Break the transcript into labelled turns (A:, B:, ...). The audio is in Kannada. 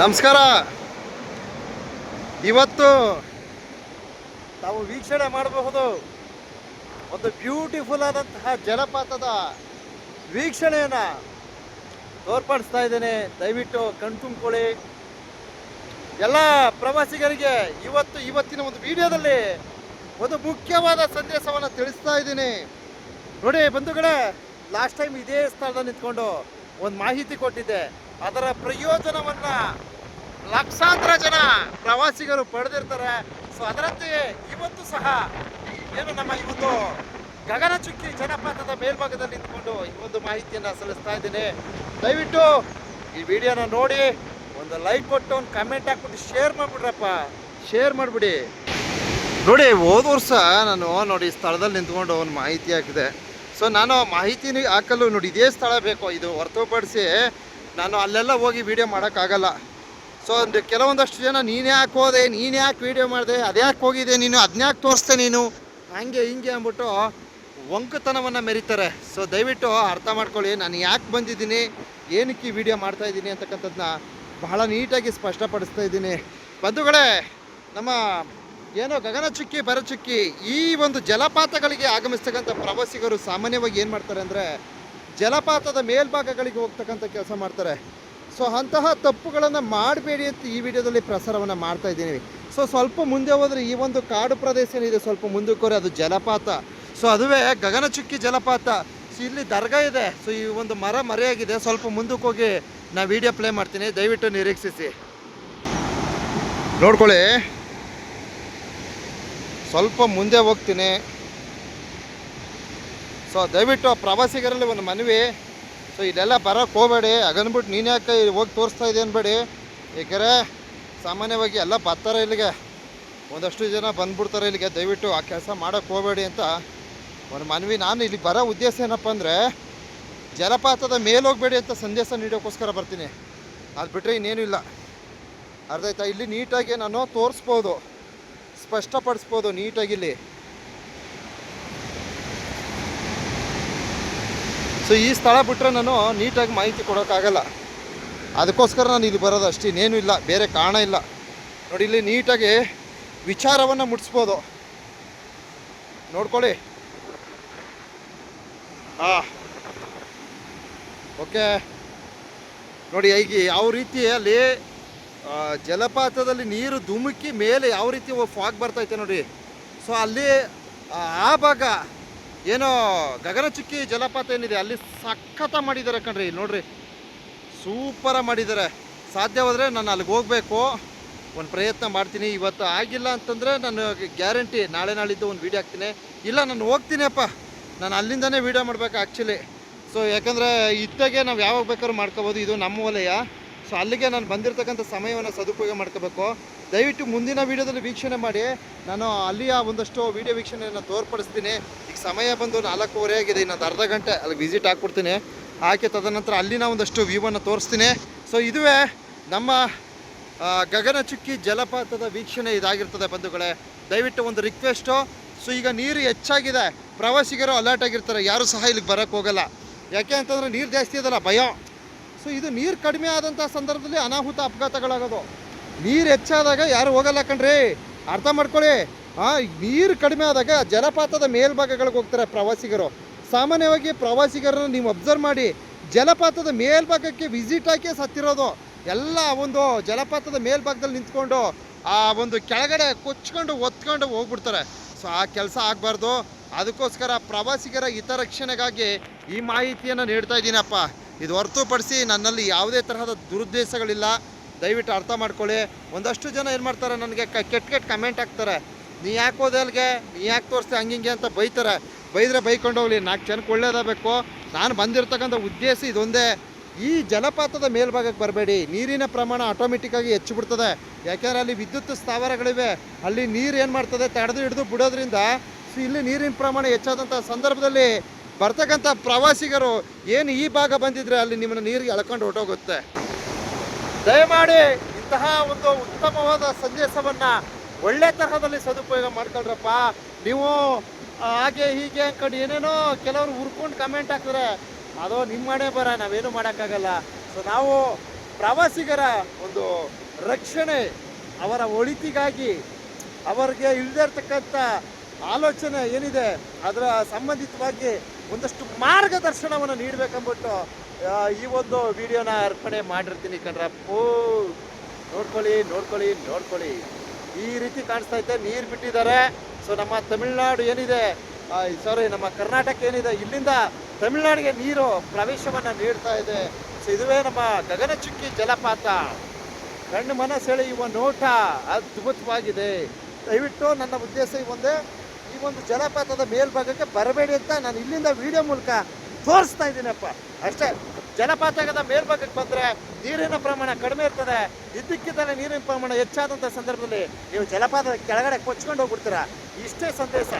A: ನಮಸ್ಕಾರ. ಇವತ್ತು ತಾವು ವೀಕ್ಷಣೆ ಮಾಡಬಹುದು. ಒಂದು ಬ್ಯೂಟಿಫುಲ್ ಆದಂತಹ ಜಲಪಾತದ ವೀಕ್ಷಣೆಯನ್ನು ತೋರ್ಪಡಿಸ್ತಾ ಇದ್ದೇನೆ. ದಯವಿಟ್ಟು ಕಣ್ತುಂಬಿಕೊಳ್ಳಿ ಎಲ್ಲ ಪ್ರವಾಸಿಗರಿಗೆ ಇವತ್ತು ಇವತ್ತಿನ ಒಂದು ವಿಡಿಯೋದಲ್ಲಿ ಒಂದು ಮುಖ್ಯವಾದ ಸಂದೇಶವನ್ನು ತಿಳಿಸ್ತಾ ಇದ್ದೀನಿ. ನೋಡಿ ಬಂಧುಗಳೇ ಲಾಸ್ಟ್ ಟೈಮ್ ಇದೇ ಸ್ಥಳದಲ್ಲಿ ನಿಂತ್ಕೊಂಡು ಒಂದು ಮಾಹಿತಿ ಕೊಟ್ಟಿದ್ದೆ. ಅದರ ಪ್ರಯೋಜನವನ್ನು ಲಕ್ಷಾಂತರ ಜನ ಪ್ರವಾಸಿಗರು ಪಡೆದಿರ್ತಾರೆ. ಸೊ ಅದರಂತೆಯೇ ಇವತ್ತು ಸಹ ಏನು ನಮ್ಮ ಇವತ್ತು ಗಗನಚುಕ್ಕಿ ಜಲಪಾತದ ಮೇಲ್ಭಾಗದಲ್ಲಿ ನಿಂತ್ಕೊಂಡು ಈ ಒಂದು ಮಾಹಿತಿಯನ್ನು ಸಲ್ಲಿಸ್ತಾ ಇದ್ದೀನಿ. ದಯವಿಟ್ಟು ಈ ವಿಡಿಯೋನ ನೋಡಿ, ಒಂದು ಲೈಕ್ ಕೊಟ್ಟು, ಒಂದು ಕಮೆಂಟ್ ಹಾಕ್ಬಿಟ್ಟು, ಶೇರ್ ಮಾಡಿಬಿಡ್ರಪ್ಪ. ಶೇರ್ ಮಾಡಿಬಿಡಿ. ನೋಡಿ, ಹೋದ ವರ್ಷ ನಾನು ನೋಡಿ ಸ್ಥಳದಲ್ಲಿ ನಿಂತ್ಕೊಂಡು ಒಂದು ಮಾಹಿತಿ ಹಾಕಿದೆ. ಸೊ ನಾನು ಮಾಹಿತಿ ಹಾಕಲು ನೋಡಿ, ಇದೇ ಸ್ಥಳ ಬೇಕು, ಇದು ಹೊರತುಪಡಿಸಿ ನಾನು ಅಲ್ಲೆಲ್ಲ ಹೋಗಿ ವೀಡಿಯೋ ಮಾಡೋಕ್ಕಾಗಲ್ಲ. ಸೊ ಒಂದು ಕೆಲವೊಂದಷ್ಟು ಜನ ನೀನು ಯಾಕೆ ಹೋದೆ, ನೀನು ಯಾಕೆ ವಿಡಿಯೋ ಮಾಡಿದೆ, ಅದ್ಯಾಕೆ ಹೋಗಿದೆ ನೀನು ಅದನ್ಯಾಕೆ ತೋರಿಸ್ದೆ ನೀನು? ಹಂಗೆ ಹಿಂಗೆ ಅಂದ್ಬಿಟ್ಟು ಒಂಕುತನವನ್ನು ಮೆರೀತಾರೆ. ಸೊ ದಯವಿಟ್ಟು ಅರ್ಥ ಮಾಡ್ಕೊಳ್ಳಿ, ನಾನು ಯಾಕೆ ಬಂದಿದ್ದೀನಿ, ಏನಕ್ಕೆ ಈ ವಿಡಿಯೋ ಮಾಡ್ತಾ ಇದ್ದೀನಿ ಅಂತಕ್ಕಂಥದ್ದನ್ನ ಬಹಳ ನೀಟಾಗಿ ಸ್ಪಷ್ಟಪಡಿಸ್ತಾ ಇದ್ದೀನಿ. ಬಂಧುಗಳೇ, ನಮ್ಮ ಏನೋ ಗಗನಚುಕ್ಕಿ ಬರಚುಕ್ಕಿ ಈ ಒಂದು ಜಲಪಾತಗಳಿಗೆ ಆಗಮಿಸ್ತಕ್ಕಂಥ ಪ್ರವಾಸಿಗರು ಸಾಮಾನ್ಯವಾಗಿ ಏನು ಮಾಡ್ತಾರೆ ಅಂದರೆ ಜಲಪಾತದ ಮೇಲ್ಭಾಗಗಳಿಗೆ ಹೋಗ್ತಕ್ಕಂಥ ಕೆಲಸ ಮಾಡ್ತಾರೆ. ಸೊ ಅಂತಹ ತಪ್ಪುಗಳನ್ನು ಮಾಡಬೇಡಿ ಅಂತ ಈ ವಿಡಿಯೋದಲ್ಲಿ ಪ್ರಸಾರವನ್ನು ಮಾಡ್ತಾ ಇದ್ದೀನಿ. ಸೊ ಸ್ವಲ್ಪ ಮುಂದೆ ಹೋದರೆ ಈ ಒಂದು ಕಾಡು ಪ್ರದೇಶ ಏನಿದೆ ಸ್ವಲ್ಪ ಮುಂದಕ್ಕೆ ಹೋದರೆ ಅದು ಜಲಪಾತ. ಸೊ ಅದುವೇ ಗಗನಚುಕ್ಕಿ ಜಲಪಾತ. ಸೊ ಇಲ್ಲಿ ದರ್ಗಾ ಇದೆ. ಸೊ ಈ ಒಂದು ಮರ ಮರೆಯಾಗಿದೆ. ಸ್ವಲ್ಪ ಮುಂದಕ್ಕೆ ಹೋಗಿ ನಾ ವಿಡಿಯೋ ಪ್ಲೇ ಮಾಡ್ತೀನಿ. ದಯವಿಟ್ಟು ನಿರೀಕ್ಷಿಸಿ. ನೋಡ್ಕೊಳ್ಳಿ. ಸ್ವಲ್ಪ ಮುಂದೆ ಹೋಗ್ತೀನಿ. ಸೊ ದಯವಿಟ್ಟು ಪ್ರವಾಸಿಗರಲ್ಲಿ ಒಂದು ಮನವಿ. ಸೊ ಇಲ್ಲೆಲ್ಲ ಬರೋಕ್ಕೆ ಹೋಗಬೇಡಿ. ಹಾಗನ್ಬಿಟ್ಟು ನೀನು ಯಾಕೆ ಹೋಗಿ ತೋರಿಸ್ತಾ ಇದೆ ಅನ್ಬೇಡಿ. ಏಕೆಂದರೆ ಸಾಮಾನ್ಯವಾಗಿ ಎಲ್ಲ ಬರ್ತಾರೆ ಇಲ್ಲಿಗೆ. ಒಂದಷ್ಟು ಜನ ಬಂದ್ಬಿಡ್ತಾರೆ ಇಲ್ಲಿಗೆ. ದಯವಿಟ್ಟು ಆ ಕೆಲಸ ಮಾಡೋಕ್ಕೆ ಹೋಗಬೇಡಿ ಅಂತ ಒಂದು ಮನವಿ. ನಾನು ಇಲ್ಲಿ ಬರೋ ಉದ್ದೇಶ ಏನಪ್ಪ ಅಂದರೆ ಜಲಪಾತದ ಮೇಲೋಗಬೇಡಿ ಅಂತ ಸಂದೇಶ ನೀಡೋಕ್ಕೋಸ್ಕರ ಬರ್ತೀನಿ. ಅದು ಬಿಟ್ಟರೆ ಇನ್ನೇನು ಇಲ್ಲ. ಅರ್ಧ ಆಯ್ತಾ? ಇಲ್ಲಿ ನೀಟಾಗಿ ನಾನು ತೋರಿಸ್ಬೋದು. ಸ್ಪಷ್ಟಪಡಿಸ್ಬೋದು ನೀಟಾಗಿ ಇಲ್ಲಿ. ಸೊ ಈ ಸ್ಥಳ ಬಿಟ್ಟರೆ ನಾನು ನೀಟಾಗಿ ಮಾಹಿತಿ ಕೊಡೋಕ್ಕಾಗಲ್ಲ. ಅದಕ್ಕೋಸ್ಕರ ನಾನು ಇಲ್ಲಿ ಬರೋದು ಅಷ್ಟೇ. ಇನ್ನೇನು ಇಲ್ಲ. ಬೇರೆ ಕಾರಣ ಇಲ್ಲ. ನೋಡಿ ಇಲ್ಲಿ ನೀಟಾಗಿ ವಿಚಾರವನ್ನು ಮುಟ್ಸ್ಬೋದು. ನೋಡ್ಕೊಳ್ಳಿ. ಹಾಂ. ಓಕೆ. ನೋಡಿ ಈಗ ಯಾವ ರೀತಿ ಅಲ್ಲಿ ಜಲಪಾತದಲ್ಲಿ ನೀರು ಧುಮುಕಿ ಮೇಲೆ ಯಾವ ರೀತಿ ಫಾಗ್ ಬರ್ತೈತೆ ನೋಡಿ. ಸೊ ಅಲ್ಲಿ ಆ, ಭಾಗ ಏನೋ ಗಗನಚುಕ್ಕಿ ಜಲಪಾತ ಏನಿದೆ, ಅಲ್ಲಿ ಸಖತ್ತ ಮಾಡಿದ್ದಾರೆ ಕಣ್ರಿ. ನೋಡ್ರಿ, ಸೂಪರ ಮಾಡಿದ್ದಾರೆ. ಸಾಧ್ಯವಾದರೆ ನಾನು ಅಲ್ಲಿಗೆ ಹೋಗಬೇಕು. ಒಂದು ಪ್ರಯತ್ನ ಮಾಡ್ತೀನಿ. ಇವತ್ತು ಆಗಿಲ್ಲ ಅಂತಂದರೆ ನಾನು ಗ್ಯಾರಂಟಿ, ನಾಳೆ ನಾಳಿದ್ದು ಒಂದು ವೀಡಿಯೋ ಹಾಕ್ತೀನಿ. ಇಲ್ಲ, ನಾನು ಹೋಗ್ತೀನಿಯಪ್ಪ. ನಾನು ಅಲ್ಲಿಂದನೇ ವೀಡಿಯೋ ಮಾಡಬೇಕು ಆ್ಯಕ್ಚುಲಿ ಸೊ ಯಾಕಂದರೆ ಇತ್ತಾಗೆ ನಾವು ಯಾವಾಗ ಬೇಕಾದ್ರೂ ಮಾಡ್ಕೋಬೋದು. ಇದು ನಮ್ಮ ವಲಯ. ಸೊ ಅಲ್ಲಿಗೆ ನಾನು ಬಂದಿರತಕ್ಕಂಥ ಸಮಯವನ್ನು ಸದುಪಯೋಗ ಮಾಡ್ಕೋಬೇಕು. ದಯವಿಟ್ಟು ಮುಂದಿನ ವೀಡಿಯೋದಲ್ಲಿ ವೀಕ್ಷಣೆ ಮಾಡಿ. ನಾನು ಅಲ್ಲಿಯ ಒಂದಷ್ಟು ವೀಡಿಯೋ ವೀಕ್ಷಣೆಯನ್ನು ತೋರ್ಪಡಿಸ್ತೀನಿ. ಈಗ ಸಮಯ ಬಂದು ನಾಲ್ಕೂವರೆ ಆಗಿದೆ. ಇನ್ನೊಂದು ಅರ್ಧ ಗಂಟೆ ಅಲ್ಲಿ ವಿಸಿಟ್ ಹಾಕ್ಬಿಡ್ತೀನಿ. ಹಾಕಿ ತದನಂತರ ಅಲ್ಲಿನ ಒಂದಷ್ಟು ವ್ಯೂವನ್ನು ತೋರಿಸ್ತೀನಿ. ಸೊ ಇದುವೇ ನಮ್ಮ ಗಗನಚುಕ್ಕಿ ಜಲಪಾತದ ವೀಕ್ಷಣೆ ಇದಾಗಿರ್ತದೆ ಬಂಧುಗಳೇ. ದಯವಿಟ್ಟು ಒಂದು ರಿಕ್ವೆಸ್ಟು ಸೊ ಈಗ ನೀರು ಹೆಚ್ಚಾಗಿದೆ. ಪ್ರವಾಸಿಗರು ಅಲರ್ಟ್ ಆಗಿರ್ತಾರೆ. ಯಾರೂ ಸಹ ಇಲ್ಲಿಗೆ ಬರೋಕ್ಕೆ ಹೋಗಲ್ಲ. ಯಾಕೆ ಅಂತಂದರೆ ನೀರು ಜಾಸ್ತಿ ಇದಲ್ಲ ಭಯ. ಸೊ ಇದು ನೀರು ಕಡಿಮೆ ಆದಂಥ ಸಂದರ್ಭದಲ್ಲಿ ಅನಾಹುತ ಅಪಘಾತಗಳಾಗೋದು. ನೀರು ಹೆಚ್ಚಾದಾಗ ಯಾರು ಹೋಗಲ್ಲ ಕಣ್ರಿ. ಅರ್ಥ ಮಾಡ್ಕೊಳ್ಳಿ. ಆ, ನೀರು ಕಡಿಮೆ ಆದಾಗ ಜಲಪಾತದ ಮೇಲ್ಭಾಗಗಳಿಗೆ ಹೋಗ್ತಾರೆ ಪ್ರವಾಸಿಗರು. ಸಾಮಾನ್ಯವಾಗಿ ಪ್ರವಾಸಿಗರನ್ನು ನೀವು ಅಬ್ಸರ್ವ್ ಮಾಡಿ, ಜಲಪಾತದ ಮೇಲ್ಭಾಗಕ್ಕೆ ವಿಸಿಟ್ ಹಾಕಿ ಸತ್ತಿರೋದು. ಎಲ್ಲ ಒಂದು ಜಲಪಾತದ ಮೇಲ್ಭಾಗದಲ್ಲಿ ನಿಂತ್ಕೊಂಡು, ಆ ಒಂದು ಕೆಳಗಡೆ ಕೊಚ್ಕೊಂಡು, ಒತ್ಕೊಂಡು ಹೋಗ್ಬಿಡ್ತಾರೆ. ಸೊ ಆ ಕೆಲಸ ಆಗಬಾರ್ದು. ಅದಕ್ಕೋಸ್ಕರ ಪ್ರವಾಸಿಗರ ಹಿತರಕ್ಷಣೆಗಾಗಿ ಈ ಮಾಹಿತಿಯನ್ನು ನೀಡ್ತಾ ಇದ್ದೀನಪ್ಪ. ಇದು ಹೊರತುಪಡಿಸಿ ನನ್ನಲ್ಲಿ ಯಾವುದೇ ತರಹದ ದುರುದ್ದೇಶಗಳಿಲ್ಲ. ದಯವಿಟ್ಟು ಅರ್ಥ ಮಾಡ್ಕೊಳ್ಳಿ. ಒಂದಷ್ಟು ಜನ ಏನು ಮಾಡ್ತಾರೆ, ನನಗೆ ಕ, ಕೆಟ್ಟ ಕೆಟ್ಟ ಕಮೆಂಟ್ ಹಾಕ್ತಾರೆ. ನೀ ಯಾಕೆ ಹೋದೆ ಅಲ್ಲಿಗೆ ನೀ ಯಾಕೆ ತೋರಿಸ್ತೆ ಹಂಗಿಂಗೆ ಅಂತ ಬೈತಾರೆ. ಬೈದರೆ ಬೈಕೊಂಡು ಹೋಗ್ಲಿ. ನಾಲ್ಕು ಜನಕ್ಕೆ ಒಳ್ಳೇದಾಗಬೇಕು ನಾನು ಬಂದಿರತಕ್ಕಂಥ ಉದ್ದೇಶ ಇದೊಂದೇ. ಈ ಜಲಪಾತದ ಮೇಲ್ಭಾಗಕ್ಕೆ ಬರಬೇಡಿ. ನೀರಿನ ಪ್ರಮಾಣ ಆಟೋಮೆಟಿಕ್ಕಾಗಿ ಹೆಚ್ಚು ಬಿಡ್ತದೆ. ಯಾಕೆಂದರೆ ಅಲ್ಲಿ ವಿದ್ಯುತ್ ಸ್ಥಾವರಗಳಿವೆ. ಅಲ್ಲಿ ನೀರು ಏನು ಮಾಡ್ತದೆ? ತಡೆದು ಹಿಡಿದು ಬಿಡೋದ್ರಿಂದ ಇಲ್ಲಿ ನೀರಿನ ಪ್ರಮಾಣ ಹೆಚ್ಚಾದಂಥ ಸಂದರ್ಭದಲ್ಲಿ ಬರ್ತಕ್ಕಂಥ ಪ್ರವಾಸಿಗರು ಏನು ಈ ಭಾಗ ಬಂದಿದ್ರೆ ಅಲ್ಲಿ ನಿಮ್ಮನ್ನು ನೀರಿಗೆ ಎಳ್ಕೊಂಡು ಹೊರಟೋಗುತ್ತೆ. ದಯಮಾಡಿ ಇಂತಹ ಒಂದು ಉತ್ತಮವಾದ ಸಂದೇಶವನ್ನ ಒಳ್ಳೆ ತರಹದಲ್ಲಿ ಸದುಪಯೋಗ ಮಾಡ್ಕೊಳ್ರಪ್ಪ. ನೀವು ಹಾಗೆ ಹೀಗೆ ಅನ್ಕೊಂಡು ಏನೇನೋ ಕೆಲವರು ಹುರ್ಕೊಂಡು ಕಮೆಂಟ್ ಹಾಕಿದ್ರೆ ಅದು ನಿಮ್ಮ ಮನೆ ಬರ ನಾವೇನು ಮಾಡೋಕ್ಕಾಗಲ್ಲ. ಸೊ ನಾವು ಪ್ರವಾಸಿಗರ ಒಂದು ರಕ್ಷಣೆ ಅವರ ಒಳಿತಿಗಾಗಿ ಅವರಿಗೆ ಇಲ್ಲದೇ ಇರ್ತಕ್ಕಂಥ ಆಲೋಚನೆ ಏನಿದೆ ಅದರ ಸಂಬಂಧಿತವಾಗಿ ಒಂದಷ್ಟು ಮಾರ್ಗದರ್ಶನವನ್ನು ನೀಡಬೇಕಂದ್ಬಿಟ್ಟು ಆ, ಈ ಒಂದು ವಿಡಿಯೋನ ಅರ್ಪಣೆ ಮಾಡಿರ್ತೀನಿ ಕಣ್ರಪ್ಪು. ನೋಡ್ಕೊಳ್ಳಿ ನೋಡ್ಕೊಳ್ಳಿ ನೋಡ್ಕೊಳ್ಳಿ. ಈ ರೀತಿ ಕಾಣಿಸ್ತಾ ಇದೆ ನೀರು ಬಿಟ್ಟಿದ್ದಾರೆ. ಸೊ ನಮ್ಮ ತಮಿಳ್ನಾಡು ಏನಿದೆ? ಸಾರಿ ನಮ್ಮ ಕರ್ನಾಟಕ ಏನಿದೆ? ಇಲ್ಲಿಂದ ತಮಿಳ್ನಾಡಿಗೆ ನೀರು ಪ್ರವೇಶವನ್ನು ನೀಡ್ತಾ ಇದೆ. ಸೊ ಇದುವೇ ನಮ್ಮ ಗಗನಚುಕ್ಕಿ ಜಲಪಾತ. ಕಣ್ಣು ಮನ ಸೆಳೆಯುವ ನೋಟ. ಅದ್ಭುತವಾಗಿದೆ. ದಯವಿಟ್ಟು ನನ್ನ ಉದ್ದೇಶ ಈ ಒಂದೇ, ಈ ಒಂದು ಜಲಪಾತದ ಮೇಲ್ಭಾಗಕ್ಕೆ ಬರಬೇಡಿ ಅಂತ ನಾನು ಇಲ್ಲಿಂದ ವಿಡಿಯೋ ಮೂಲಕ ತೋರಿಸ್ತಾ ಇದ್ದೀನಪ್ಪ. ಅಷ್ಟೇ, ಜಲಪಾತದ ಮೇಲ್ಭಾಗಕ್ಕೆ ಬಂದರೆ ನೀರಿನ ಪ್ರಮಾಣ ಕಡಿಮೆ ಇರ್ತದೆ. ಇದ್ದಕ್ಕಿದ್ದರೆ ನೀರಿನ ಪ್ರಮಾಣ ಹೆಚ್ಚಾದಂಥ ಸಂದರ್ಭದಲ್ಲಿ ನೀವು ಜಲಪಾತದ ಕೆಳಗಡೆ ಕೊಚ್ಕೊಂಡು ಹೋಗ್ಬಿಡ್ತೀರಾ? ಇಷ್ಟೇ ಸಂದೇಶ.